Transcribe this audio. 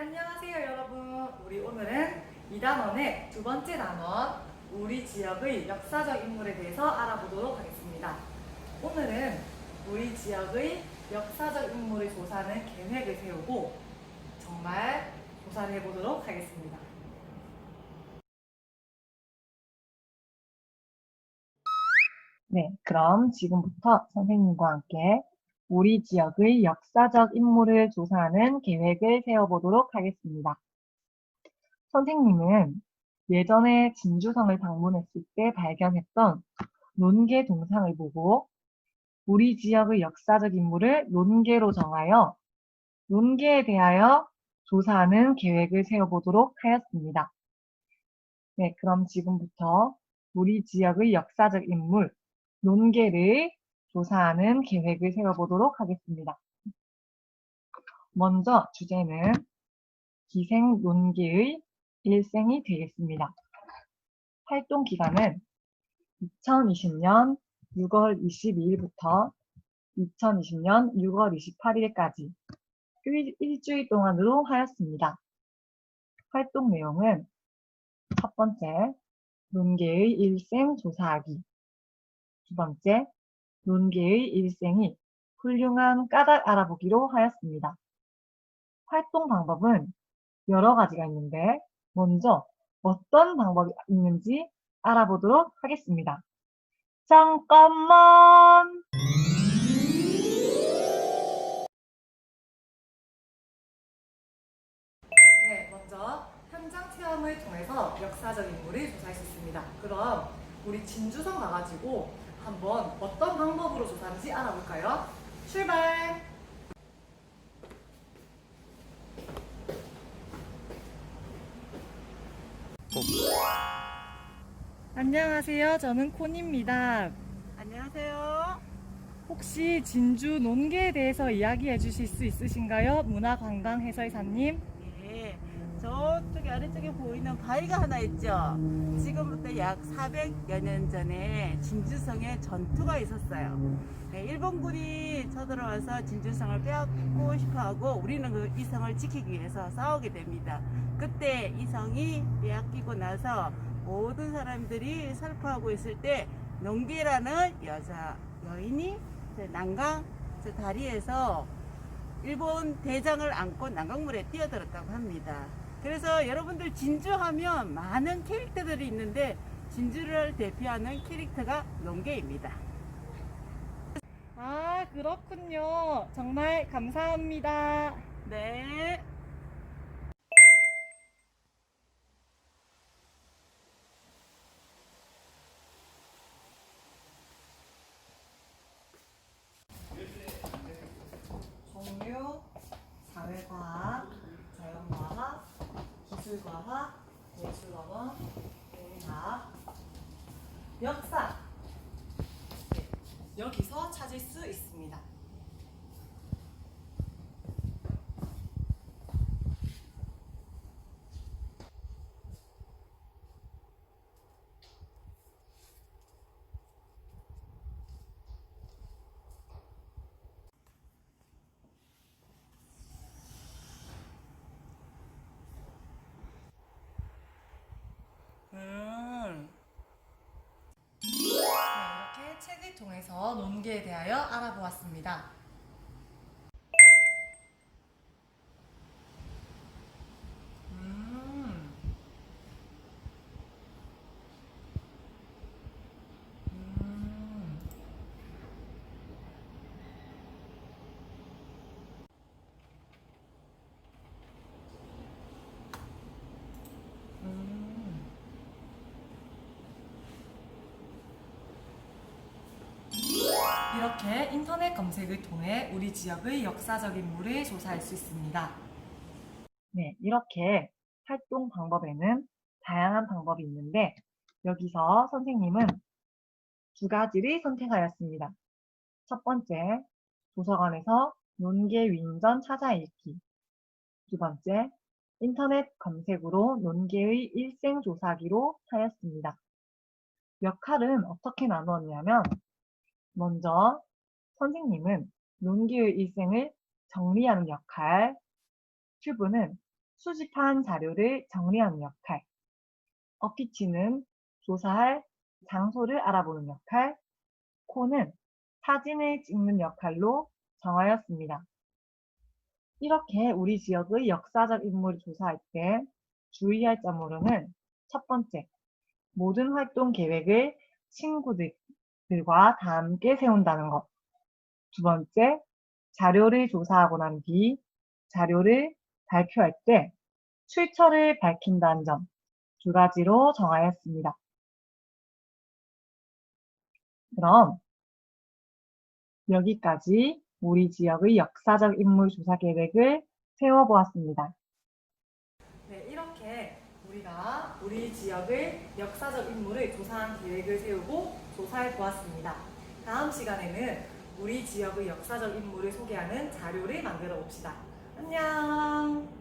안녕하세요 여러분. 우리 오늘은 2단원의 두 번째 단원 우리 지역의 역사적 인물에 대해서 알아보도록 하겠습니다. 오늘은 우리 지역의 역사적 인물을 조사하는 계획을 세우고 정말 조사를 해보도록 하겠습니다. 네, 그럼 지금부터 선생님과 함께 우리 지역의 역사적 인물을 조사하는 계획을 세워보도록 하겠습니다. 선생님은 예전에 진주성을 방문했을 때 발견했던 논계 동상을 보고 우리 지역의 역사적 인물을 논계로 정하여 논계에 대하여 조사하는 계획을 세워보도록 하였습니다. 네, 그럼 지금부터 우리 지역의 역사적 인물, 논계를 조사하는 계획을 세워보도록 하겠습니다. 먼저 주제는 기생 논계의 일생이 되겠습니다. 활동 기간은 2020년 6월 22일부터 2020년 6월 28일까지 일, 일주일 동안으로 하였습니다. 활동 내용은 첫 번째, 논계의 일생 조사하기. 두 번째, 논계의 일생이 훌륭한 까닭 알아보기로 하였습니다. 활동 방법은 여러 가지가 있는데 먼저 어떤 방법이 있는지 알아보도록 하겠습니다. 잠깐만! 네, 먼저 현장 체험을 통해서 역사적 인물을 있습니다. 그럼 우리 진주성 가가지고 한번 어떤 방법으로 조사하는지 알아볼까요? 출발! 안녕하세요. 저는 콘입니다. 안녕하세요. 혹시 진주 논계에 대해서 이야기해 주실 수 있으신가요? 문화관광 해설사님. 예, 저쪽에 아래쪽에 보이는 바위가 하나 있죠. 지금부터 약 400여 년 전에 진주성에 전투가 있었어요. 네, 일본군이 쳐들어와서 진주성을 빼앗고 싶어하고 우리는 그 이 성을 지키기 위해서 싸우게 됩니다. 그때 이 성이 빼앗기고 나서 모든 사람들이 살포하고 있을 때 농계라는 여자 여인이 저 난강 저 다리에서 일본 대장을 안고 난강물에 뛰어들었다고 합니다. 그래서 여러분들 진주하면 많은 캐릭터들이 있는데 진주를 대표하는 캐릭터가 농계입니다. 아, 그렇군요. 정말 감사합니다. 네. 종류, 사회과학, 자연과학, 기술과학, 예술언어, 공학, 역사. 네, 여기서 찾을 수 있습니다. 음. 네, 이렇게 책을 통해서 논계에 대하여 알아보았습니다. 음. 음. 음. 이렇게 인터넷 검색을 통해 우리 지역의 역사적 인물을 조사할 수 있습니다. 네, 이렇게 활동 방법에는 다양한 방법이 있는데 여기서 선생님은 두 가지를 선택하였습니다. 첫 번째, 도서관에서 논계 위인전 찾아 읽기. 두 번째, 인터넷 검색으로 논계의 일생 조사기로 하였습니다. 역할은 어떻게 나누었냐면 먼저 선생님은 논계의 일생을 정리하는 역할, 튜브는 수집한 자료를 정리하는 역할, 어피치는 조사할 장소를 알아보는 역할, 코는 사진을 찍는 역할로 정하였습니다. 이렇게 우리 지역의 역사적 인물을 조사할 때 주의할 점으로는 첫 번째, 모든 활동 계획을 친구들과 다 함께 세운다는 것. 두 번째, 자료를 조사하고 난 뒤 자료를 발표할 때 출처를 밝힌다는 점 두 가지로 정하였습니다. 그럼 여기까지 우리 지역의 역사적 인물 조사 계획을 세워보았습니다. 네, 이렇게 우리가 우리 지역의 역사적 인물을 조사한 계획을 세우고 조사해 보았습니다. 다음 시간에는 우리 지역의 역사적 인물을 소개하는 자료를 만들어 봅시다. 안녕!